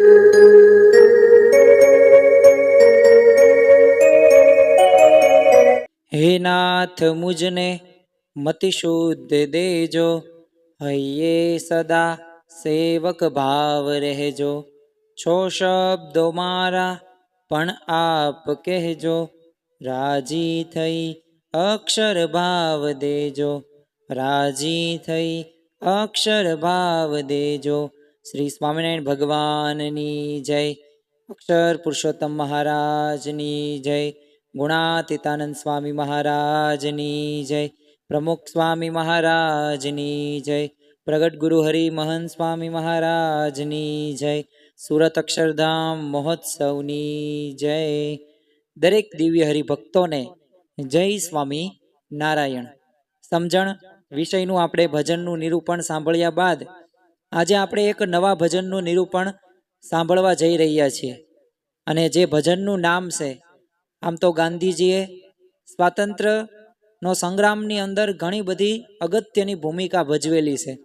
હે નાથ, મુજને મતિ શુદ્ધ દેજો. હૈયે સદા સેવક ભાવ રહેજો. છો શબ્દો મારા પણ આપ કહેજો. રાજી થઈ અક્ષર ભાવ દેજો. રાજી થઈ અક્ષર ભાવ દેજો. શ્રી સ્વામિનારાયણ ભગવાનની જય. અક્ષર પુરુષોત્તમ મહારાજની જય. ગુણાતીતાનંદ સ્વામી મહારાજની જય. પ્રમુખ સ્વામી મહારાજની જય. પ્રગટ ગુરુ હરિ મહંત સ્વામી મહારાજની જય. સુરત અક્ષરધામ મહોત્સવની જય. દરેક દિવ્ય હરિભક્તોને જય સ્વામી નારાયણ. સમજણ? વિષયનું આપણે ભજનનું નિરૂપણ સાંભળ્યા બાદ આજે આપણે એક નવા ભજનનું નિરૂપણ સાંભળવા જઈ રહ્યા છીએ. અને જે ભજનનું નામ છે, આમ તો ગાંધીજીએ સ્વાતંત્ર્યનો સંગ્રામની અંદર ઘણી બધી અગત્યની ભૂમિકા ભજવેલી છે.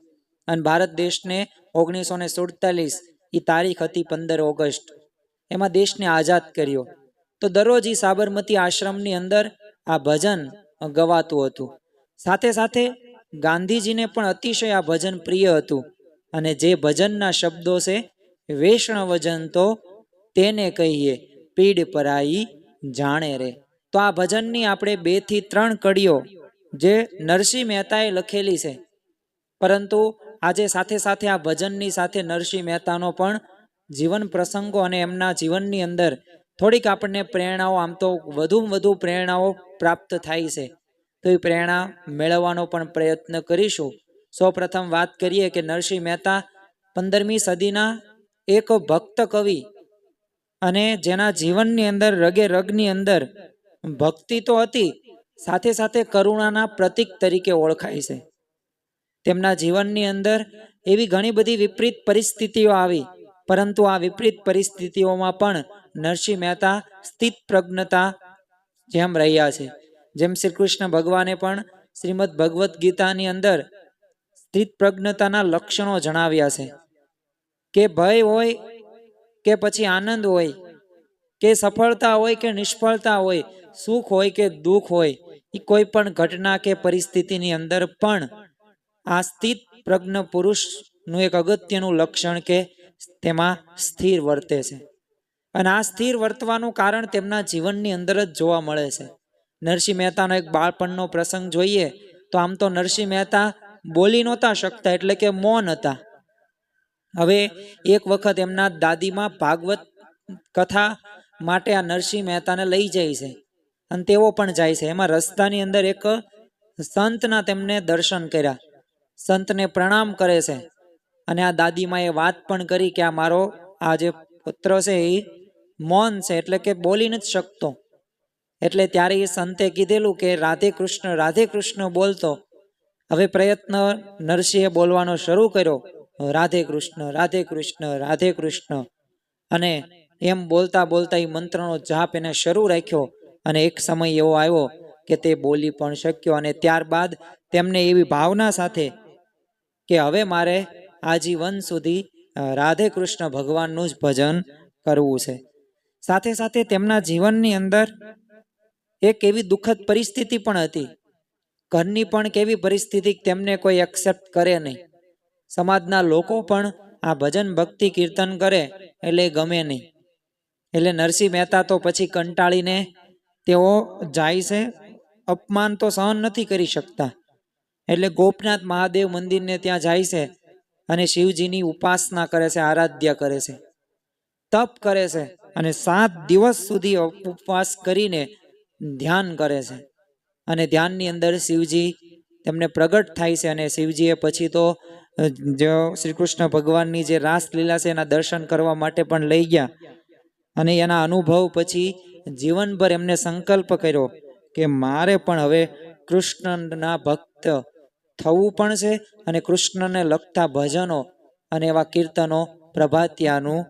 અને ભારત દેશને ઓગણીસો ને સુડતાલીસ એ તારીખ હતી પંદર ઓગસ્ટ. એમાં દેશને આઝાદ કર્યો. તો દરરોજ એ સાબરમતી આશ્રમની અંદર આ ભજન ગવાતું હતું. સાથે સાથે ગાંધીજીને પણ અતિશય આ ભજન પ્રિય હતું. અને જે ભજનના શબ્દો છે, વૈષ્ણવજન તો તેને કહીએ, પીડ પરાઈ જાણે રે. તો આ ભજનની આપણે બેથી ત્રણ કડીઓ જે નરસિંહ મહેતાએ લખેલી છે. પરંતુ આજે સાથે સાથે આ ભજનની સાથે નરસિંહ મહેતાનો પણ જીવન પ્રસંગો અને એમના જીવનની અંદર થોડીક આપણને પ્રેરણાઓ, આમ તો વધુમાં વધુ પ્રેરણાઓ પ્રાપ્ત થાય છે. તો એ પ્રેરણા મેળવવાનો પણ પ્રયત્ન કરીશું. સૌ પ્રથમ વાત કરીએ કે નરસિંહ મહેતા પંદરમી સદીના એક ભક્ત કવિ અને જેના જીવનની અંદર, રગે રગની અંદર ભક્તિ તો હતી, સાથે સાથે કરુણાના પ્રતીક તરીકે ઓળખાય છે. તેમના જીવનની અંદર એવી ઘણી બધી વિપરીત પરિસ્થિતિઓ આવી, પરંતુ આ વિપરીત પરિસ્થિતિઓમાં પણ નરસિંહ મહેતા સ્થિત પ્રજ્ઞતા જેમ રહ્યા છે. જેમ શ્રી કૃષ્ણ ભગવાને પણ શ્રીમદ ભગવદ્ ગીતાની અંદર સ્થિત પ્રજ્ઞતાના લક્ષણો જણાવ્યા છે. કે ભય હોય, કે પછી આનંદ હોય, કે સફળતા હોય, કે નિષ્ફળતા હોય, સુખ હોય કે દુઃખ હોય એ કોઈ પણ ઘટના કે પરિસ્થિતિની અંદર પણ આ સ્થિત પ્રજ્ઞ પુરુષનું એક અગત્યનું લક્ષણ કે તેમાં સ્થિર વર્તે છે. અને આ સ્થિર વર્તવાનું કારણ તેમના જીવનની અંદર જ જોવા મળે છે. નરસિંહ મહેતાનો એક બાળપણનો પ્રસંગ જોઈએ, તો આમ તો નરસિંહ મહેતા બોલી નહોતા શકતા, એટલે કે મૌન હતા. હવે એક વખત એમના દાદીમાં ભાગવત કથા માટે આ નરસિંહ મહેતાને લઈ જાય છે. અને તેઓ પણ જાય છે. એમાં રસ્તાની અંદર એક સંતના તેમને દર્શન કર્યા. સંતને પ્રણામ કરે છે. અને આ દાદીમાં એ વાત પણ કરી કે આ મારો આ જે પુત્ર છે એ મૌન છે, એટલે કે બોલી નથી શકતો. એટલે ત્યારે એ સંતે કીધેલું કે રાધે કૃષ્ણ રાધે કૃષ્ણ બોલતો. હવે પ્રયત્ન નરસિંહે બોલવાનો શરૂ કર્યો, રાધે કૃષ્ણ રાધે કૃષ્ણ રાધે કૃષ્ણ. અને એમ બોલતા બોલતા એ મંત્રનો જાપ એને શરૂ રાખ્યો અને એક સમય એવો આવ્યો કે તે બોલી પણ શક્યો અને ત્યારબાદ તેમને એવી ભાવના સાથે કે હવે મારે આજીવન સુધી રાધે કૃષ્ણ ભગવાનનું જ ભજન કરવું છે. સાથે સાથે તેમના જીવનની અંદર એક એવી દુઃખદ પરિસ્થિતિ પણ હતી ઘરની પણ કેવી પરિસ્થિતિ તેમને કોઈ એક્સેપ્ટ કરે નહીં. સમાજના લોકો પણ આ ભજન ભક્તિ કીર્તન કરે એટલે ગમે નહીં. એટલે નરસિંહ મહેતા તો પછી કંટાળીને તેઓ જાય છે. અપમાન તો સહન નથી કરી શકતા. એટલે ગોપનાથ મહાદેવ મંદિરને ત્યાં જાય છે અને શિવજીની ઉપાસના કરે છે, આરાધ્ય કરે છે, તપ કરે છે અને સાત દિવસ સુધી ઉપવાસ કરીને ધ્યાન કરે છે. અને ધ્યાનની અંદર શિવજી તેમને પ્રગટ થાય છે અને શિવજીએ પછી તો જો શ્રી કૃષ્ણ ભગવાનની જે રાસલીલા છે એના દર્શન કરવા માટે પણ લઈ ગયા. અને એના અનુભવ પછી જીવનભર એમને સંકલ્પ કર્યો કે મારે પણ હવે કૃષ્ણના ભક્ત થવું પણ છે અને કૃષ્ણને લગતા ભજનો અને એવા કીર્તનો પ્રભાતિયાનું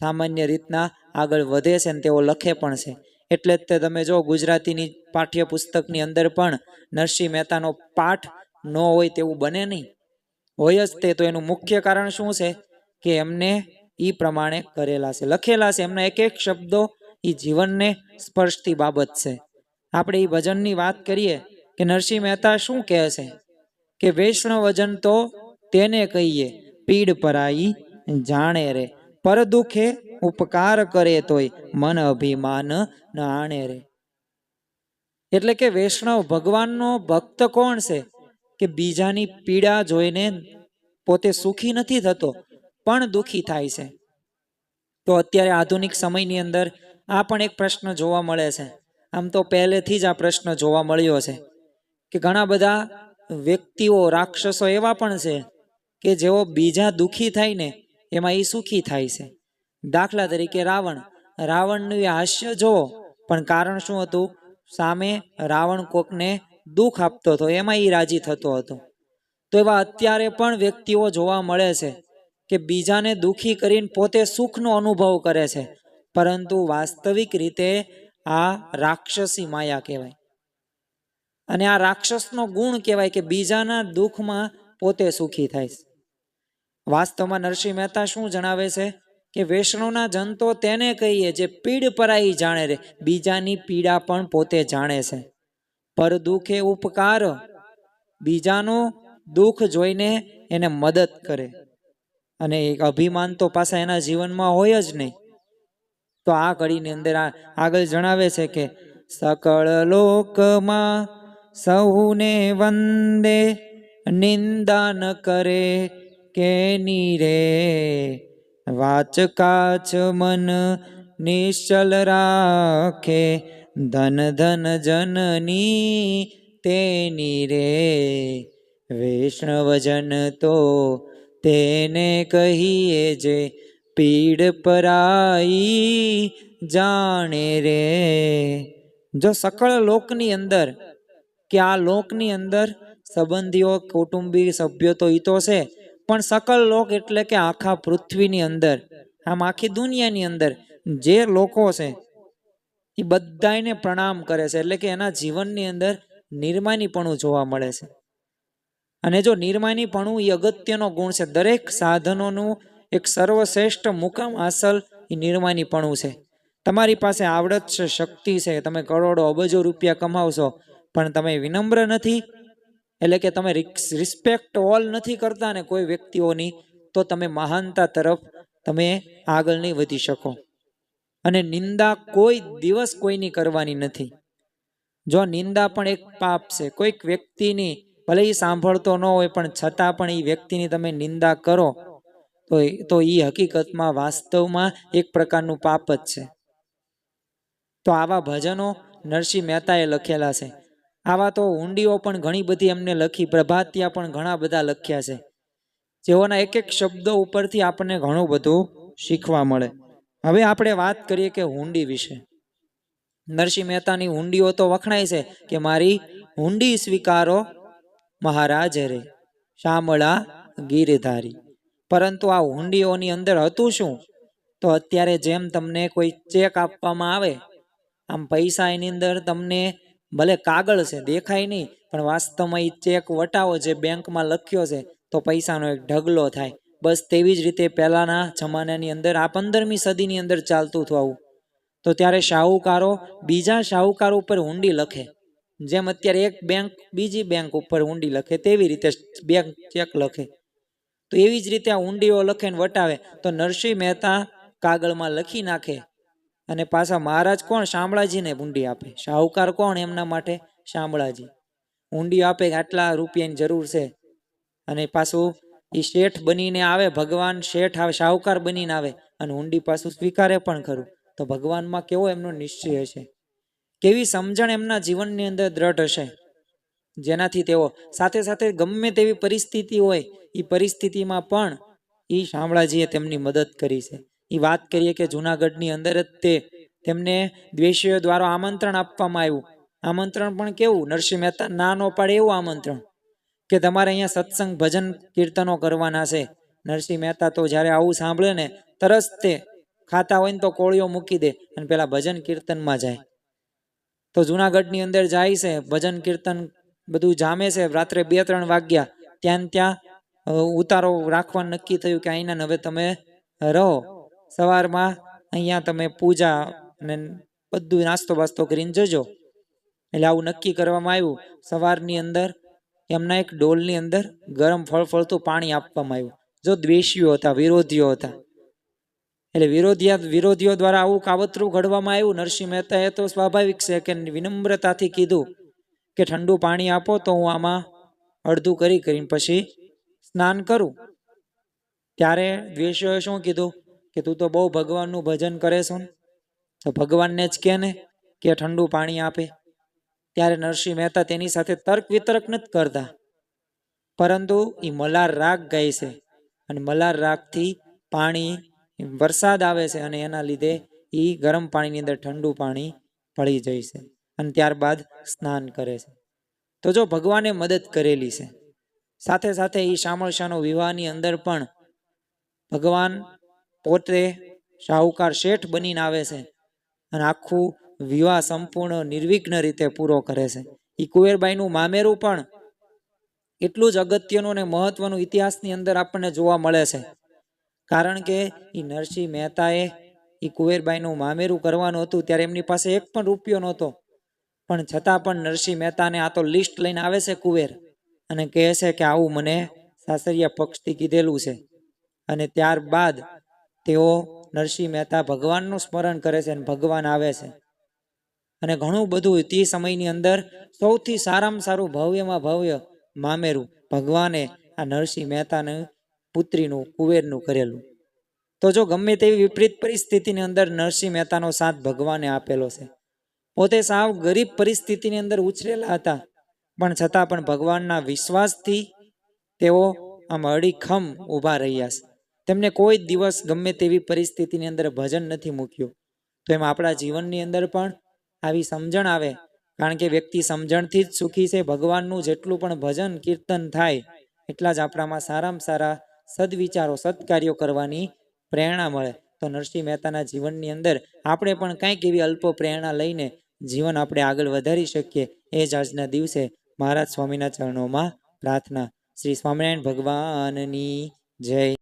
સામાન્ય રીતના આગળ વધે છે અને તેઓ લખે પણ છે. એટલે જ તે તમે જો ગુજરાતીની પાઠ્યપુસ્તકની અંદર પણ નરસિંહ મહેતાનો પાઠ ન હોય તેવું બને નહીં. હોય જ તે, તો એનું મુખ્ય કારણ શું છે? કે એમને એ પ્રમાણે કરેલા છે. લખેલા છે. એમના એક એક શબ્દો એ જીવનને સ્પર્શતી બાબત છે. આપણે એ ભજનની વાત કરીએ કે નરસિંહ મહેતા શું કહે છે? કે વૈષ્ણવ વજન તો તેને કહીએ, પીડ પરાઈ જાણે રે, પર દુખે ઉપકાર કરે તોય મન અભિમાન ન આણે રે. એટલે કે વૈષ્ણવ ભગવાનનો ભક્ત કોણ છે કે બીજાની પીડા જોઈને પોતે સુખી નથી થતો, પણ દુખી થાય છે? તો અત્યારે આધુનિક સમયની અંદર આ પણ એક પ્રશ્ન જોવા મળે છે. આમ તો પહેલેથી જ આ પ્રશ્ન જોવા મળ્યો છે કે ઘણા બધા વ્યક્તિઓ, રાક્ષસો એવા પણ છે કે જેઓ બીજા દુખી થાય ને એમાં એ સુખી થાય છે. દાખલા તરીકે રાવણ. રાવણનું હાસ્ય જુઓ, પણ કારણ શું હતું? સામે રાવણ કોકને દુઃખ આપતો હતો, એમાં એ રાજી થતો હતો. તો એવા અત્યારે પણ વ્યક્તિઓ જોવા મળે છે કે બીજાને દુઃખી કરીને પોતે સુખનો અનુભવ કરે છે. પરંતુ વાસ્તવિક રીતે આ રાક્ષસી માયા કહેવાય. અને આ રાક્ષસનો ગુણ કહેવાય કે બીજાના દુઃખમાં પોતે સુખી થાય વાસ્તવમાં નરસિંહ મહેતા શું જણાવે છે? કે વૈષ્ણવના જન તેને કહીએ જે પીડ પરાઈ જાણે રે, બીજાની પીડા પણ પોતે જાણે છે. પર દુઃખે ઉપકાર, બીજાનું દુઃખ જોઈને એને મદદ કરે. અને એક અભિમાન તો પાછા એના જીવનમાં હોય જ નહીં. તો આ કડીની અંદર આગળ જણાવે છે કે, સકળ લોકમાં સહુને વંદે નિંદા ન કરે કે રે વાચ કાચ મન નિશ્ચલ રાખે, ધન ધન જનની તેની રે. વૈષ્ણવજન તો તેને કહીએ જે પીડ પરાઈ જાણે રે. જો સકળ લોકની અંદર, કે આ લોકની અંદર સંબંધીઓ કૌટુંબિક સભ્યો તો ઈ તો છે પણ સકલ લોક એટલે કે આખા પૃથ્વીની અંદર, આમ આખી દુનિયાની અંદર જે લોકો છે, એ બધાને પ્રણામ કરે છે. એટલે કે એના જીવનની અંદર નિર્માનીપણું જોવા મળે છે. અને જો નિર્માનીપણું એ અગત્યનો ગુણ છે, દરેક સાધનોનું એક સર્વશ્રેષ્ઠ મુકામ હાસલ એ નિર્માનીપણું છે. તમારી પાસે આવડત છે, શક્તિ છે, તમે કરોડો, અબજો રૂપિયા કમાવશો, પણ તમે વિનમ્ર નથી એટલે કે તમે રિસ્પેક્ટ ઓલ નથી કરતા ને કોઈ વ્યક્તિઓની, તો તમે મહાનતા તરફ તમે આગળ નહીં વધી શકો. અને નિંદા કોઈ દિવસ કોઈની કરવાની નથી. જો નિંદા પણ એક પાપ છે, કોઈક વ્યક્તિની ભલે એ સાંભળતો ન હોય, પણ છતાં પણ એ વ્યક્તિની તમે નિંદા કરો, તો તો એ હકીકતમાં વાસ્તવમાં એક પ્રકારનું પાપ જ છે. તો આવા ભજનો નરસિંહ મહેતાએ લખેલા છે. આવા તો ઊંડીઓ પણ ઘણી બધી એમને લખી, પ્રભાતિયા પણ ઘણા બધા લખ્યા છે. જેઓના એક એક શબ્દો ઉપરથી આપણને ઘણું બધું શીખવા મળે. હવે આપણે વાત કરીએ કે હુંડી વિશે. નરસિંહ મહેતાની હુંડીઓ તો વખણાય છે કે મારી હુંડી સ્વીકારો મહારાજ રે, શામળા ગીરધારી. પરંતુ આ હુંડીઓની અંદર હતું શું? તો અત્યારે જેમ તમને કોઈ ચેક આપવામાં આવે, આમ પૈસા એની અંદર તમને ભલે કાગળ છે, દેખાય નહીં, પણ વાસ્તવમાં એ ચેક વટાવો જે બેંકમાં લખ્યો છે, તો પૈસાનો એક ઢગલો થાય. બસ તેવી જ રીતે પહેલાંના જમાનાની અંદર આ પંદરમી સદીની અંદર ચાલતું હતું આવું. તો ત્યારે શાહુકારો બીજા શાહુકાર ઉપર હુંડી લખે. જેમ અત્યારે એક બેંક બીજી બેંક ઉપર ઊંડી લખે, તેવી રીતે બેંક ચેક લખે. તો એવી જ રીતે આ ઊંડીઓ લખે ને વટાવે, તો નરસિંહ મહેતા કાગળમાં લખી નાખે. અને પાછા મહારાજ કોણ? શામળાજીને ઊંડી આપે. શાહુકાર કોણ? એમના માટે શામળાજી. ઊંડી આપે આટલા રૂપિયાની જરૂર છે. અને પાછું એ શેઠ બનીને આવે, ભગવાન શેઠ આવે, શાહુકાર બનીને આવે અને ઊંડી પાછું સ્વીકારે પણ ખરું. તો ભગવાનમાં કેવો એમનો નિશ્ચય હશે? કેવી સમજણ એમના જીવનની અંદર દ્રઢ હશે? જેનાથી તેઓ સાથે સાથે ગમે તેવી પરિસ્થિતિ હોય એ પરિસ્થિતિમાં પણ એ શામળાજીએ તેમની મદદ કરી છે. એ વાત કરીએ કે જૂનાગઢની અંદર જ તેમને દ્વેષીઓ દ્વારા આમંત્રણ આપવામાં આવ્યું. આમંત્રણ પણ કેવું? નરસિંહ મહેતા ના ન પાડે એવું આમંત્રણ કે તમારે અહીંયા સત્સંગ ભજન કીર્તનો કરવાના છે. નરસિંહ મહેતા તો જ્યારે આવું સાંભળે ને તરસ તે ખાતા હોય ને તો કોળીઓ મૂકી દે અને પેલા ભજન કીર્તનમાં જાય. તો જુનાગઢની અંદર જાય છે, ભજન કીર્તન બધું જામે છે. રાત્રે બે ત્રણ વાગ્યા ત્યાં ત્યાં ઉતારો રાખવાનું નક્કી થયું કે અહીંના હવે તમે રહો. સવારમાં અહીંયા તમે પૂજા અને બધું નાસ્તો બાસ્તો કરીને જજો. એટલે આવું નક્કી કરવામાં આવ્યું. સવારની અંદર એમના એક ડોલની અંદર ગરમ ફળફળતું પાણી આપવામાં આવ્યું. જો દ્વેષીઓ હતા, વિરોધીઓ હતા. એટલે વિરોધિયા, વિરોધીઓ દ્વારા આવું કાવતરું ઘડવામાં આવ્યું. નરસિંહ મહેતાએ તો સ્વાભાવિક છે કે વિનમ્રતાથી કીધું કે ઠંડુ પાણી આપો તો હું આમાં અડધું કરી કરીને પછી સ્નાન કરું. ત્યારે દ્વેષીઓએ શું કીધું? કે તું તો બહુ ભગવાનનું ભજન કરે છો ને? તો ભગવાનને જ કે ને કે ઠંડુ પાણી આપે. ત્યારે નરસિંહ મહેતા તેની સાથે તર્ક વિતર્ક નથી કરતા. પરંતુ એ મલાર રાગ ગાય છે અને મલાર રાગથી પાણી વરસાદ આવે છે અને એના લીધે એ ગરમ પાણીની અંદર ઠંડુ પાણી પડી જાય છે અને ત્યારબાદ સ્નાન કરે છે. તો જો ભગવાને મદદ કરેલી છે. સાથે સાથે એ શામળ શાહનો વિવાહની અંદર પણ ભગવાન પોતે શાહુકાર શેઠ બનીને આવે છે અને આખું વિવાહ સંપૂર્ણ નિર્વિઘ્ન રીતે પૂરો કરે છે. એ કુવેરબાઈનું મામેરું પણ એટલું જ અગત્યનું અને મહત્વનું ઇતિહાસની અંદર આપણને જોવા મળે છે. કારણ કે એ નરસિંહ મહેતાએ એ કુવેરબાઈનું મામેરું કરવાનું હતું ત્યારે એમની પાસે એક પણ રૂપિયો નહોતો. પણ છતાં પણ નરસિંહ મહેતાને આ તો લિસ્ટ લઈને આવે છે કુવેર અને કહે છે કે આવું મને સાસરિયા પક્ષથી કીધેલું છે. અને ત્યારબાદ તેઓ નરસિંહ મહેતા ભગવાનનું સ્મરણ કરે છે અને ભગવાન આવે છે. અને ઘણું બધું તે સમયની અંદર સૌથી સારામાં સારું ભવ્યમાં ભવ્ય મામેરું ભગવાને આ નરસિંહ મહેતાને પુત્રીનું, કુવેરનું કરેલું. તો જો ગમે તેવી વિપરીત પરિસ્થિતિની અંદર નરસિંહ મહેતાનો સાથ ભગવાને આપેલો છે. પોતે સાવ ગરીબ પરિસ્થિતિની અંદર ઉછરેલા હતા. પણ છતાં પણ ભગવાનના વિશ્વાસથી તેઓ આમ અડીખમ ઊભા રહ્યા છે. તેમને કોઈ દિવસ ગમે તેવી પરિસ્થિતિની અંદર ભજન નથી મૂક્યું. તો એમ આપણા જીવનની અંદર પણ આવી સમજણ આવે. કારણ કે વ્યક્તિ સમજણથી જ સુખી છે. ભગવાનનું જેટલું પણ ભજન, કીર્તન થાય, એટલા જ આપણામાં સારામાં સારા સદવિચારો, સત્કાર્યો કરવાની પ્રેરણા મળે. તો નરસિંહ મહેતાના જીવનની અંદર આપણે પણ કંઈક એવી અલ્પ પ્રેરણા લઈને જીવન આપણે આગળ વધારી શકીએ. એ જ આજના દિવસે મહારાજ સ્વામીના ચરણોમાં પ્રાર્થના. શ્રી સ્વામિનારાયણ ભગવાનની જય.